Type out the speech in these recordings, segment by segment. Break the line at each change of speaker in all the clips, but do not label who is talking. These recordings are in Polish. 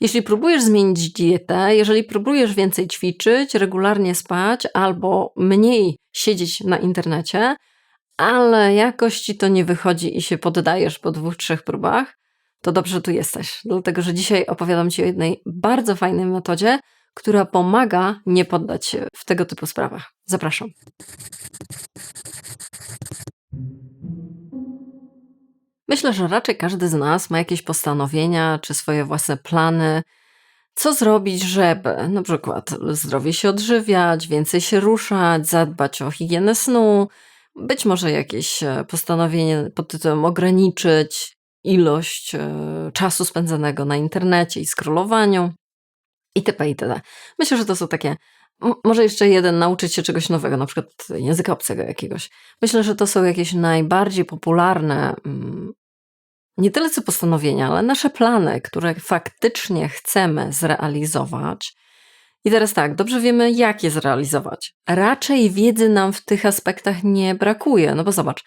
Jeśli próbujesz zmienić dietę, jeżeli próbujesz więcej ćwiczyć, regularnie spać albo mniej siedzieć na internecie, ale jakoś ci to nie wychodzi i się poddajesz po dwóch, trzech próbach, to dobrze tu jesteś. Dlatego, że dzisiaj opowiadam ci o jednej bardzo fajnej metodzie, która pomaga nie poddać się w tego typu sprawach. Zapraszam. Myślę, że raczej każdy z nas ma jakieś postanowienia czy swoje własne plany, co zrobić, żeby na przykład zdrowie się odżywiać, więcej się ruszać, zadbać o higienę snu, być może jakieś e, postanowienie pod tytułem ograniczyć ilość e, czasu spędzonego na internecie i scrollowaniu itp. itd. Myślę, że to są takie może jeszcze jeden, nauczyć się czegoś nowego, na przykład języka obcego jakiegoś. Myślę, że to są jakieś najbardziej popularne, mm, nie tyle co postanowienia, ale nasze plany, które faktycznie chcemy zrealizować. I teraz tak, dobrze wiemy, jak je zrealizować. Raczej wiedzy nam w tych aspektach nie brakuje, no bo zobacz,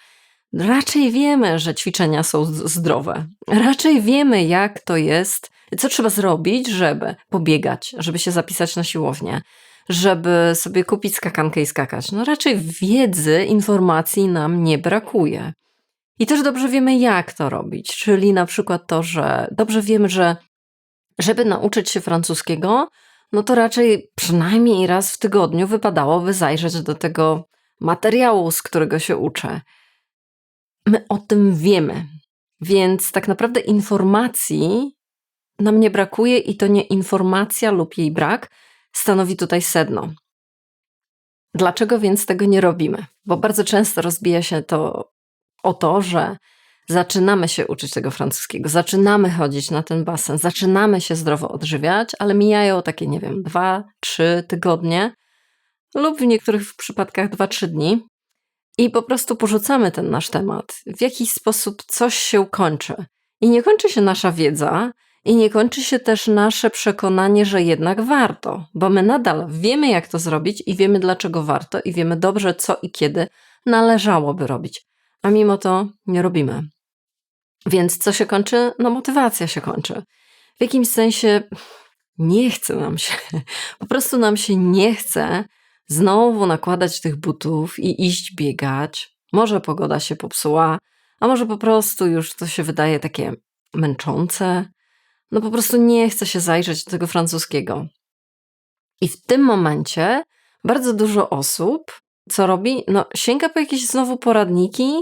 raczej wiemy, że ćwiczenia są zdrowe. Raczej wiemy, jak to jest, co trzeba zrobić, żeby pobiegać, żeby się zapisać na siłownię, żeby sobie kupić skakankę i skakać. No raczej wiedzy, informacji nam nie brakuje. I też dobrze wiemy, jak to robić. Czyli na przykład to, że dobrze wiemy, że żeby nauczyć się francuskiego, no to raczej przynajmniej raz w tygodniu wypadałoby zajrzeć do tego materiału, z którego się uczę. My o tym wiemy, więc tak naprawdę informacji nam nie brakuje i to nie informacja lub jej brak stanowi tutaj sedno. Dlaczego więc tego nie robimy? Bo bardzo często rozbija się to o to, że zaczynamy się uczyć tego francuskiego, zaczynamy chodzić na ten basen, zaczynamy się zdrowo odżywiać, ale mijają takie, nie wiem, dwa, trzy tygodnie lub w niektórych przypadkach dwa, trzy dni i po prostu porzucamy ten nasz temat. W jakiś sposób coś się kończy. I nie kończy się nasza wiedza, i nie kończy się też nasze przekonanie, że jednak warto, bo my nadal wiemy, jak to zrobić i wiemy, dlaczego warto, i wiemy dobrze, co i kiedy należałoby robić. A mimo to nie robimy. Więc co się kończy? No, motywacja się kończy. W jakimś sensie nie chce nam się, po prostu nam się nie chce znowu nakładać tych butów i iść biegać. Może pogoda się popsuła, a może po prostu już to się wydaje takie męczące, no po prostu nie chce się zajrzeć do tego francuskiego. I w tym momencie bardzo dużo osób, co robi? No, sięga po jakieś znowu poradniki,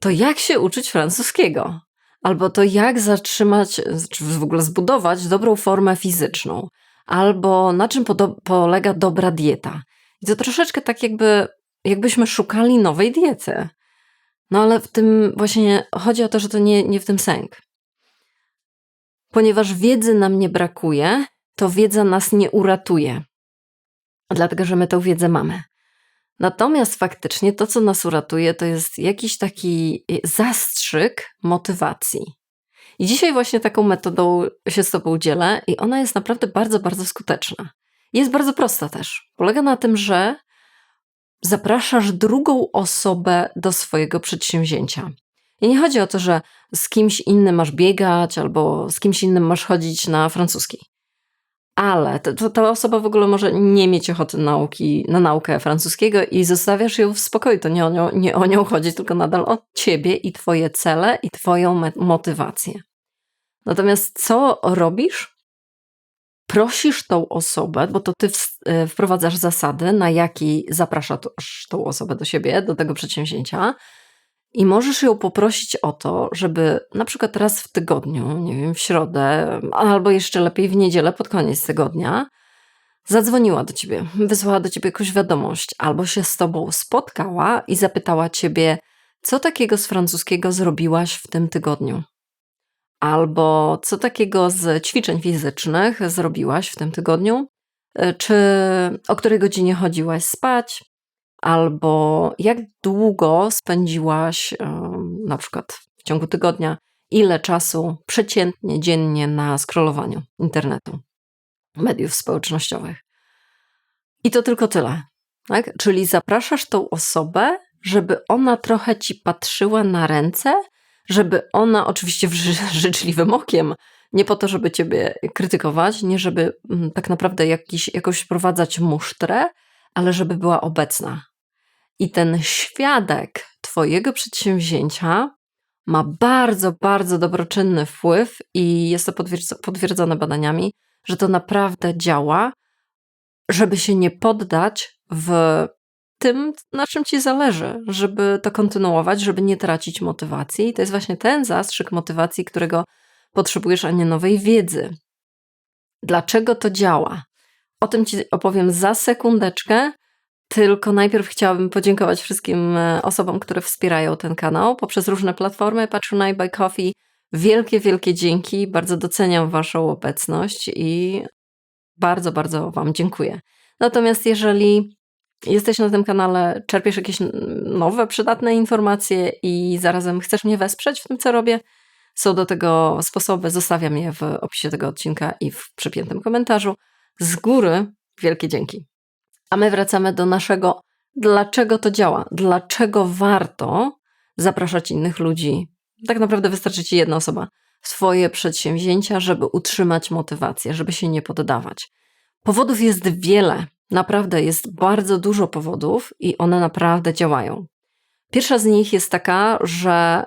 to jak się uczyć francuskiego, albo to jak zatrzymać, czy w ogóle zbudować dobrą formę fizyczną, albo na czym polega dobra dieta. I to troszeczkę tak jakby, jakbyśmy szukali nowej diety. No ale w tym właśnie chodzi o to, że to nie, nie w tym sęk. Ponieważ wiedzy nam nie brakuje, to wiedza nas nie uratuje, dlatego że my tę wiedzę mamy. Natomiast faktycznie to, co nas uratuje, to jest jakiś taki zastrzyk motywacji. I dzisiaj właśnie taką metodą się z Tobą dzielę, i ona jest naprawdę bardzo, bardzo skuteczna. Jest bardzo prosta też. Polega na tym, że zapraszasz drugą osobę do swojego przedsięwzięcia. I nie chodzi o to, że z kimś innym masz biegać albo z kimś innym masz chodzić na francuski. Ale to, ta osoba w ogóle może nie mieć ochoty nauki, na naukę francuskiego i zostawiasz ją w spokoju. To nie o, nią, nie o nią chodzi, tylko nadal o ciebie i twoje cele i twoją motywację. Natomiast co robisz? Prosisz tą osobę, bo to ty e, wprowadzasz zasady, na jakiej zapraszasz tą osobę do siebie, do tego przedsięwzięcia, i możesz ją poprosić o to, żeby na przykład raz w tygodniu, nie wiem, w środę, albo jeszcze lepiej w niedzielę pod koniec tygodnia, zadzwoniła do ciebie, wysłała do ciebie jakąś wiadomość, albo się z tobą spotkała i zapytała ciebie, co takiego z francuskiego zrobiłaś w tym tygodniu. Albo co takiego z ćwiczeń fizycznych zrobiłaś w tym tygodniu, e, czy o której godzinie chodziłaś spać, albo jak długo spędziłaś na przykład w ciągu tygodnia, ile czasu przeciętnie dziennie na scrollowaniu internetu, mediów społecznościowych. I to tylko tyle. Tak? Czyli zapraszasz tą osobę, żeby ona trochę ci patrzyła na ręce, żeby ona oczywiście życzliwym okiem Nie po to, żeby ciebie krytykować, nie żeby mm, tak naprawdę jakiś, jakoś wprowadzać musztrę, ale żeby była obecna. I ten świadek Twojego przedsięwzięcia ma bardzo, bardzo dobroczynny wpływ, i jest to potwierdzone badaniami, że to naprawdę działa, żeby się nie poddać w tym, na czym ci zależy, żeby to kontynuować, żeby nie tracić motywacji. I to jest właśnie ten zastrzyk motywacji, którego potrzebujesz, a nie nowej wiedzy. Dlaczego to działa? O tym ci opowiem za sekundeczkę. Tylko najpierw chciałabym podziękować wszystkim e, osobom, które wspierają ten kanał poprzez różne platformy Patronite by Coffee. Wielkie, wielkie dzięki. Bardzo doceniam Waszą obecność i bardzo, bardzo Wam dziękuję. Natomiast jeżeli jesteś na tym kanale, czerpiesz jakieś nowe, przydatne informacje i zarazem chcesz mnie wesprzeć w tym, co robię, są do tego sposoby. Zostawiam je w opisie tego odcinka i w przypiętym komentarzu. Z góry wielkie dzięki. A my wracamy do naszego, dlaczego to działa, dlaczego warto zapraszać innych ludzi. Tak naprawdę wystarczy ci jedna osoba w swoje przedsięwzięcia, żeby utrzymać motywację, żeby się nie poddawać. Powodów jest wiele, naprawdę jest bardzo dużo powodów i one naprawdę działają. Pierwsza z nich jest taka, że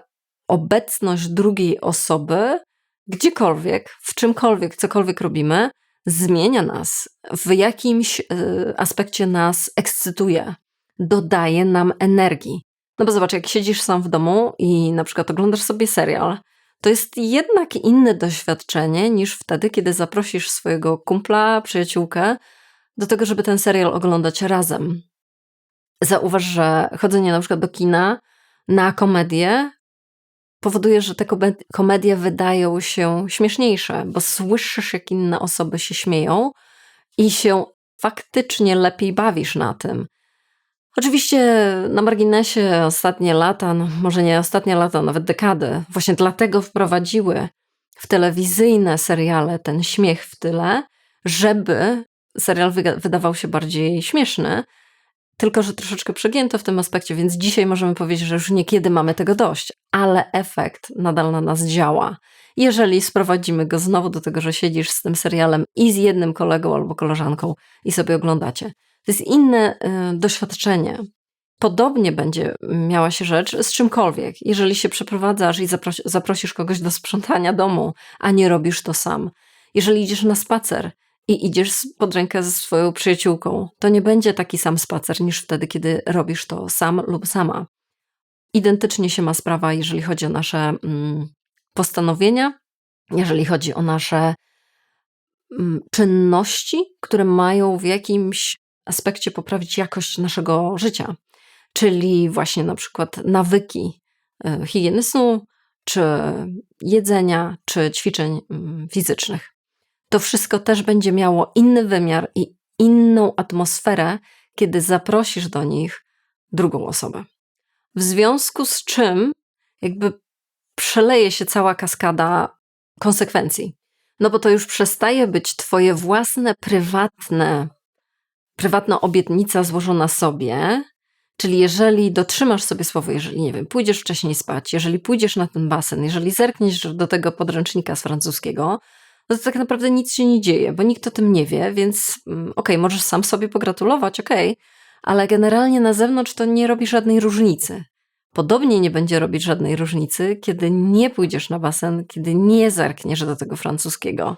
obecność drugiej osoby gdziekolwiek, w czymkolwiek, cokolwiek robimy, zmienia nas, w jakimś y, aspekcie nas ekscytuje, dodaje nam energii. No bo zobacz, jak siedzisz sam w domu i na przykład oglądasz sobie serial, to jest jednak inne doświadczenie niż wtedy, kiedy zaprosisz swojego kumpla, przyjaciółkę do tego, żeby ten serial oglądać razem. Zauważ, że chodzenie na przykład do kina na komedię powoduje, że te komedie wydają się śmieszniejsze, bo słyszysz, jak inne osoby się śmieją i się faktycznie lepiej bawisz na tym. Oczywiście na marginesie ostatnie lata, no może nie ostatnie lata, nawet dekady, właśnie dlatego wprowadziły w telewizyjne seriale ten śmiech w tyle, żeby serial wydawał się bardziej śmieszny, tylko że troszeczkę przegięto w tym aspekcie, więc dzisiaj możemy powiedzieć, że już niekiedy mamy tego dość, ale efekt nadal na nas działa. Jeżeli sprowadzimy go znowu do tego, że siedzisz z tym serialem i z jednym kolegą albo koleżanką i sobie oglądacie, to jest inne y, doświadczenie. Podobnie będzie miała się rzecz z czymkolwiek. Jeżeli się przeprowadzasz i zapros zaprosisz kogoś do sprzątania domu, a nie robisz to sam. Jeżeli idziesz na spacer i idziesz pod rękę ze swoją przyjaciółką, to nie będzie taki sam spacer niż wtedy, kiedy robisz to sam lub sama. Identycznie się ma sprawa, jeżeli chodzi o nasze mm, postanowienia, jeżeli chodzi o nasze mm, czynności, które mają w jakimś aspekcie poprawić jakość naszego życia, czyli właśnie na przykład nawyki y, higieny snu, czy jedzenia, czy ćwiczeń mm, fizycznych to wszystko też będzie miało inny wymiar i inną atmosferę, kiedy zaprosisz do nich drugą osobę. W związku z czym, jakby przeleje się cała kaskada konsekwencji. No bo to już przestaje być Twoje własne, prywatne, prywatna obietnica złożona sobie. Czyli jeżeli dotrzymasz sobie słowa, jeżeli nie wiem, pójdziesz wcześniej spać, jeżeli pójdziesz na ten basen, jeżeli zerkniesz do tego podręcznika z francuskiego, no to tak naprawdę nic się nie dzieje, bo nikt o tym nie wie, więc mm, okej, okay, możesz sam sobie pogratulować, okej, okay, ale generalnie na zewnątrz to nie robi żadnej różnicy. Podobnie nie będzie robić żadnej różnicy, kiedy nie pójdziesz na basen, kiedy nie zerkniesz do tego francuskiego.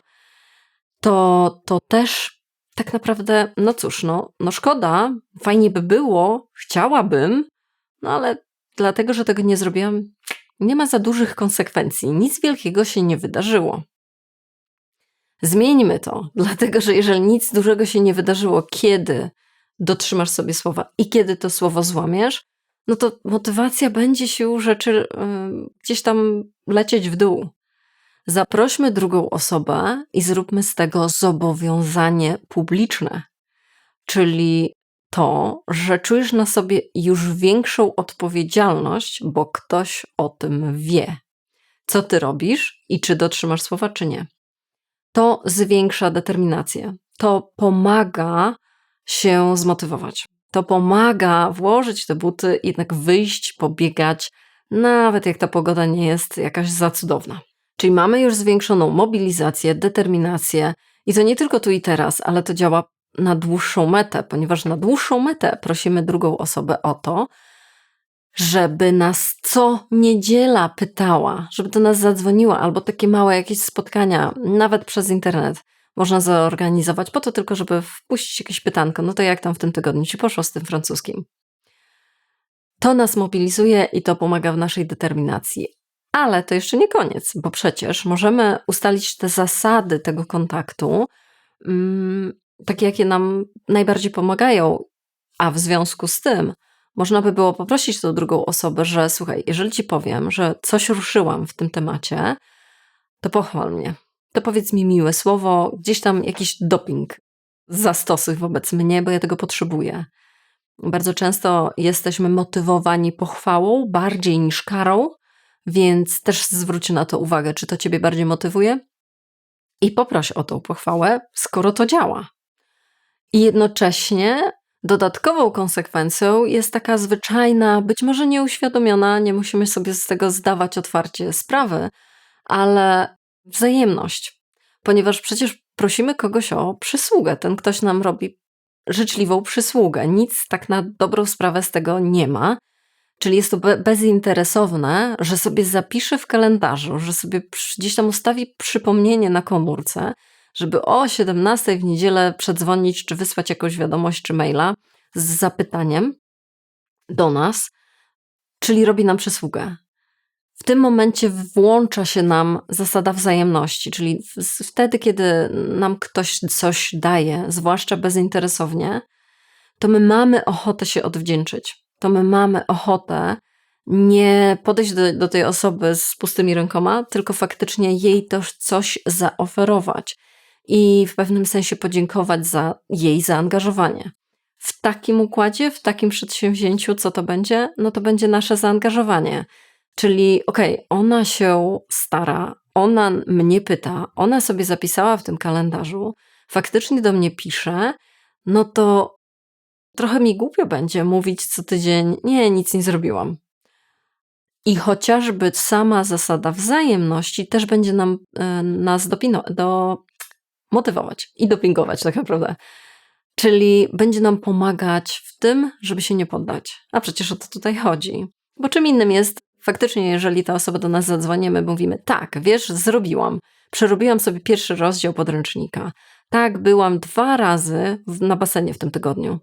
To, to też tak naprawdę, no cóż, no, no szkoda, fajnie by było, chciałabym, no ale dlatego, że tego nie zrobiłam, nie ma za dużych konsekwencji. Nic wielkiego się nie wydarzyło. Zmieńmy to, dlatego że jeżeli nic dużego się nie wydarzyło, kiedy dotrzymasz sobie słowa i kiedy to słowo złamiesz, no to motywacja będzie się rzeczy yy, gdzieś tam lecieć w dół. Zaprośmy drugą osobę i zróbmy z tego zobowiązanie publiczne, czyli to, że czujesz na sobie już większą odpowiedzialność, bo ktoś o tym wie, co ty robisz i czy dotrzymasz słowa, czy nie to zwiększa determinację. To pomaga się zmotywować. To pomaga włożyć te buty jednak wyjść, pobiegać, nawet jak ta pogoda nie jest jakaś za cudowna. Czyli mamy już zwiększoną mobilizację, determinację i to nie tylko tu i teraz, ale to działa na dłuższą metę, ponieważ na dłuższą metę prosimy drugą osobę o to, żeby nas co niedziela pytała, żeby do nas zadzwoniła, albo takie małe jakieś spotkania, nawet przez internet można zorganizować, po to tylko, żeby wpuścić jakieś pytanko. No to jak tam w tym tygodniu ci poszło z tym francuskim? To nas mobilizuje i to pomaga w naszej determinacji. Ale to jeszcze nie koniec, bo przecież możemy ustalić te zasady tego kontaktu, mm, takie jakie nam najbardziej pomagają, a w związku z tym można by było poprosić tą drugą osobę, że słuchaj, jeżeli ci powiem, że coś ruszyłam w tym temacie, to pochwal mnie. To powiedz mi miłe słowo, gdzieś tam jakiś doping zastosuj wobec mnie, bo ja tego potrzebuję. Bardzo często jesteśmy motywowani pochwałą bardziej niż karą, więc też zwróć na to uwagę, czy to ciebie bardziej motywuje i poproś o tą pochwałę, skoro to działa. I jednocześnie dodatkową konsekwencją jest taka zwyczajna, być może nieuświadomiona, nie musimy sobie z tego zdawać otwarcie sprawy, ale wzajemność. Ponieważ przecież prosimy kogoś o przysługę. Ten ktoś nam robi życzliwą przysługę. Nic tak na dobrą sprawę z tego nie ma. Czyli jest to bezinteresowne, że sobie zapisze w kalendarzu, że sobie gdzieś tam ustawi przypomnienie na komórce, żeby o 17 w niedzielę przedzwonić, czy wysłać jakąś wiadomość, czy maila z zapytaniem do nas, czyli robi nam przysługę. W tym momencie włącza się nam zasada wzajemności, czyli wtedy, kiedy nam ktoś coś daje, zwłaszcza bezinteresownie, to my mamy ochotę się odwdzięczyć. To my mamy ochotę nie podejść do, do tej osoby z pustymi rękoma, tylko faktycznie jej też coś zaoferować i w pewnym sensie podziękować za jej zaangażowanie. W takim układzie, w takim przedsięwzięciu, co to będzie? No to będzie nasze zaangażowanie. Czyli okej, okay, ona się stara, ona mnie pyta, ona sobie zapisała w tym kalendarzu, faktycznie do mnie pisze, no to trochę mi głupio będzie mówić co tydzień, nie, nic nie zrobiłam. I chociażby sama zasada wzajemności też będzie nam, e, nas dopino, do, motywować i dopingować tak naprawdę. Czyli będzie nam pomagać w tym, żeby się nie poddać. A przecież o to tutaj chodzi. Bo czym innym jest faktycznie, jeżeli ta osoba do nas zadzwoni, my mówimy, tak, wiesz, zrobiłam. Przerobiłam sobie pierwszy rozdział podręcznika. Tak, byłam dwa razy na basenie w tym tygodniu.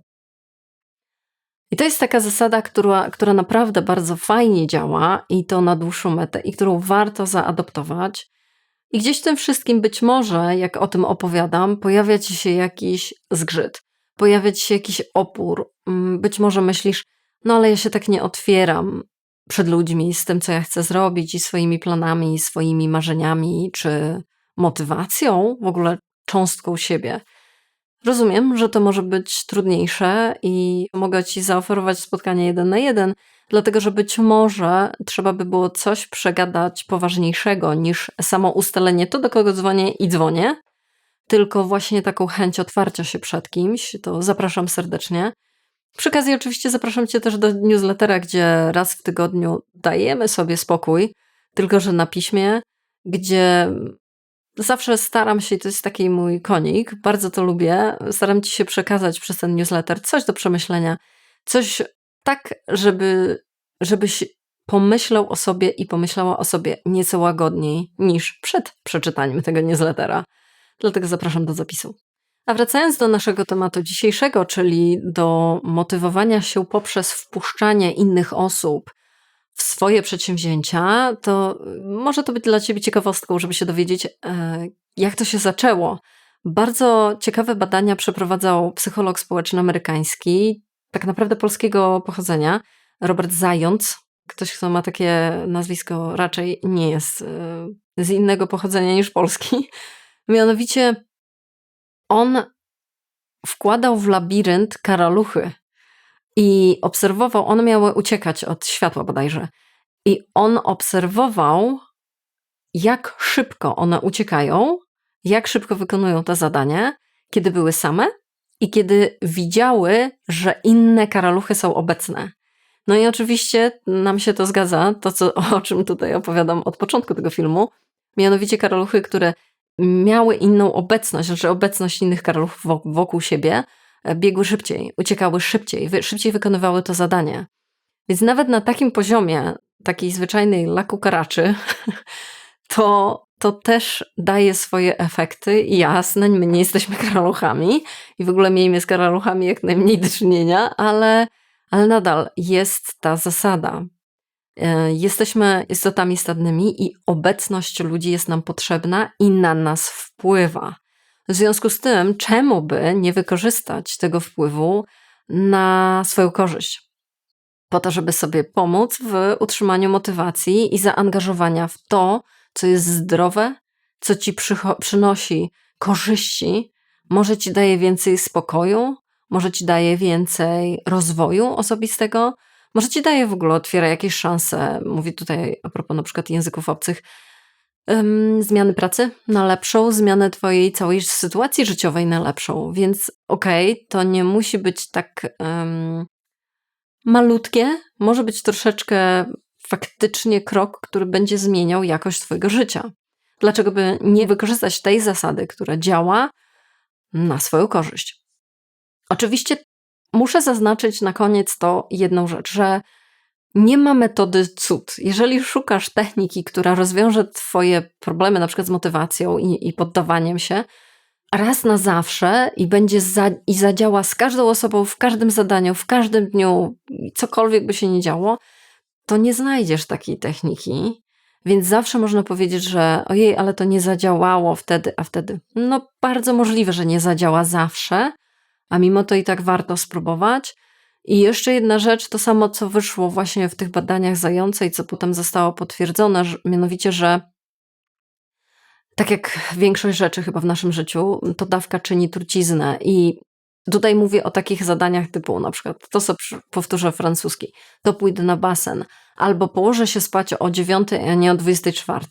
I to jest taka zasada, która, która naprawdę bardzo fajnie działa i to na dłuższą metę, i którą warto zaadoptować. I gdzieś w tym wszystkim być może, jak o tym opowiadam, pojawia ci się jakiś zgrzyt, pojawia ci się jakiś opór. Mm, być może myślisz, no ale ja się tak nie otwieram przed ludźmi z tym, co ja chcę zrobić i swoimi planami, swoimi marzeniami, czy motywacją, w ogóle cząstką siebie. Rozumiem, że to może być trudniejsze i mogę ci zaoferować spotkanie jeden na jeden, dlatego że być może trzeba by było coś przegadać poważniejszego niż samo ustalenie to, do kogo dzwonię i dzwonię, tylko właśnie taką chęć otwarcia się przed kimś, to zapraszam serdecznie. Przy okazji oczywiście zapraszam Cię też do newslettera, gdzie raz w tygodniu dajemy sobie spokój, tylko że na piśmie, gdzie zawsze staram się, to jest taki mój konik, bardzo to lubię, staram Ci się przekazać przez ten newsletter coś do przemyślenia, coś tak, żeby, żebyś pomyślał o sobie i pomyślała o sobie nieco łagodniej niż przed przeczytaniem tego newslettera. Dlatego zapraszam do zapisu. A wracając do naszego tematu dzisiejszego, czyli do motywowania się poprzez wpuszczanie innych osób w swoje przedsięwzięcia, to może to być dla Ciebie ciekawostką, żeby się dowiedzieć, e, jak to się zaczęło. Bardzo ciekawe badania przeprowadzał psycholog społeczny amerykański, tak naprawdę polskiego pochodzenia, Robert Zając. Ktoś, kto ma takie nazwisko, raczej nie jest e, z innego pochodzenia niż polski. Mianowicie on wkładał w labirynt karaluchy i obserwował, one miały uciekać od światła bodajże. I on obserwował, jak szybko one uciekają, jak szybko wykonują to zadanie, kiedy były same i kiedy widziały, że inne karaluchy są obecne. No i oczywiście nam się to zgadza, to co, o czym tutaj opowiadam od początku tego filmu, Mianowicie karaluchy, które miały inną obecność, znaczy obecność innych karaluchów wokół siebie, e, biegły szybciej, uciekały szybciej, szybciej wykonywały to zadanie. Więc nawet na takim poziomie, takiej zwyczajnej laku karaczy, to, to też daje swoje efekty. Jasne, my nie jesteśmy karaluchami i w ogóle miejmy z karaluchami jak najmniej do czynienia, ale, ale nadal jest ta zasada. E, jesteśmy istotami stadnymi i obecność ludzi jest nam potrzebna i na nas wpływa. W związku z tym, czemu by nie wykorzystać tego wpływu na swoją korzyść? Po to, żeby sobie pomóc w utrzymaniu motywacji i zaangażowania w to, co jest zdrowe, co ci przynosi korzyści, może ci daje więcej spokoju, może ci daje więcej rozwoju osobistego, może ci daje w ogóle, otwiera jakieś szanse. Mówię tutaj a propos na przykład języków obcych, zmiany pracy na lepszą, zmianę twojej całej sytuacji życiowej na lepszą. Więc okej, okay, to nie musi być tak malutkie, może być troszeczkę faktycznie krok, który będzie zmieniał jakość Twojego życia. Dlaczego by nie wykorzystać tej zasady, która działa na swoją korzyść? Oczywiście muszę zaznaczyć na koniec to jedną rzecz, że nie ma metody cud. Jeżeli szukasz techniki, która rozwiąże Twoje problemy, na przykład z motywacją i, i poddawaniem się, raz na zawsze i będzie za, i zadziała z każdą osobą, w każdym zadaniu, w każdym dniu, cokolwiek by się nie działo, to nie znajdziesz takiej techniki. Więc zawsze można powiedzieć, że ojej, ale to nie zadziałało wtedy, a wtedy. No, bardzo możliwe, że nie zadziała zawsze, a mimo to i tak warto spróbować. I jeszcze jedna rzecz, to samo co wyszło właśnie w tych badaniach zające i co potem zostało potwierdzone, że, mianowicie, że tak jak większość rzeczy chyba w naszym życiu, to dawka czyni truciznę i Tutaj mówię o takich zadaniach typu na przykład to, co powtórzę francuski, to pójdę na basen, albo położę się spać o 9, a nie o 24.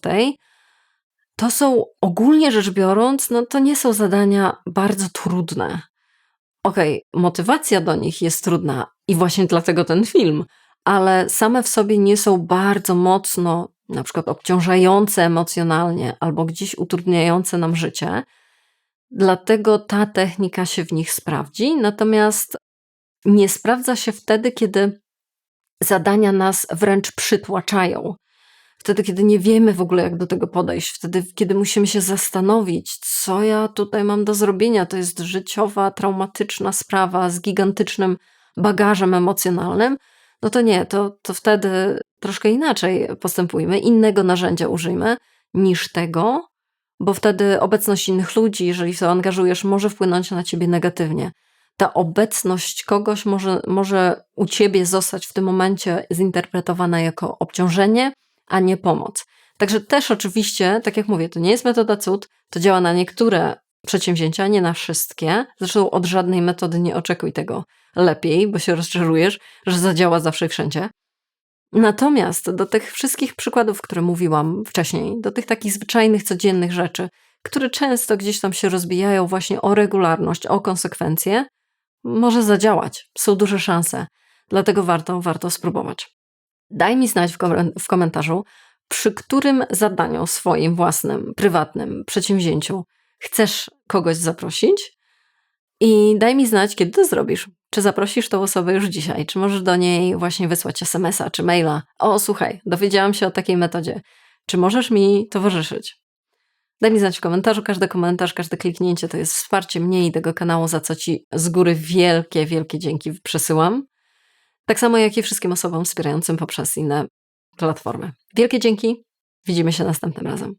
To są ogólnie rzecz biorąc, no to nie są zadania bardzo trudne. Okej, okay, motywacja do nich jest trudna i właśnie dlatego ten film, ale same w sobie nie są bardzo mocno na przykład obciążające emocjonalnie albo gdzieś utrudniające nam życie. Dlatego ta technika się w nich sprawdzi, natomiast nie sprawdza się wtedy, kiedy zadania nas wręcz przytłaczają. Wtedy, kiedy nie wiemy w ogóle, jak do tego podejść, wtedy, kiedy musimy się zastanowić, co ja tutaj mam do zrobienia. To jest życiowa, traumatyczna sprawa z gigantycznym bagażem emocjonalnym. No to nie, to, to wtedy troszkę inaczej postępujmy, innego narzędzia użyjmy niż tego, bo wtedy obecność innych ludzi, jeżeli to angażujesz, może wpłynąć na ciebie negatywnie. Ta obecność kogoś może, może u ciebie zostać w tym momencie zinterpretowana jako obciążenie, a nie pomoc. Także też oczywiście, tak jak mówię, to nie jest metoda cud, to działa na niektóre przedsięwzięcia, nie na wszystkie. Zresztą od żadnej metody nie oczekuj tego lepiej, bo się rozczarujesz, że zadziała zawsze i wszędzie. Natomiast do tych wszystkich przykładów, które mówiłam wcześniej, do tych takich zwyczajnych, codziennych rzeczy, które często gdzieś tam się rozbijają właśnie o regularność, o konsekwencje, może zadziałać. Są duże szanse. Dlatego warto, warto spróbować. Daj mi znać w, kom w komentarzu, przy którym zadaniu swoim własnym, prywatnym przedsięwzięciu chcesz kogoś zaprosić i daj mi znać, kiedy to zrobisz. Czy zaprosisz tą osobę już dzisiaj? Czy możesz do niej właśnie wysłać SMS-a czy maila? O, słuchaj, dowiedziałam się o takiej metodzie. Czy możesz mi towarzyszyć? Daj mi znać w komentarzu. Każdy komentarz, każde kliknięcie to jest wsparcie mnie i tego kanału, za co Ci z góry wielkie, wielkie dzięki przesyłam. Tak samo jak i wszystkim osobom wspierającym poprzez inne platformy. Wielkie dzięki. Widzimy się następnym razem.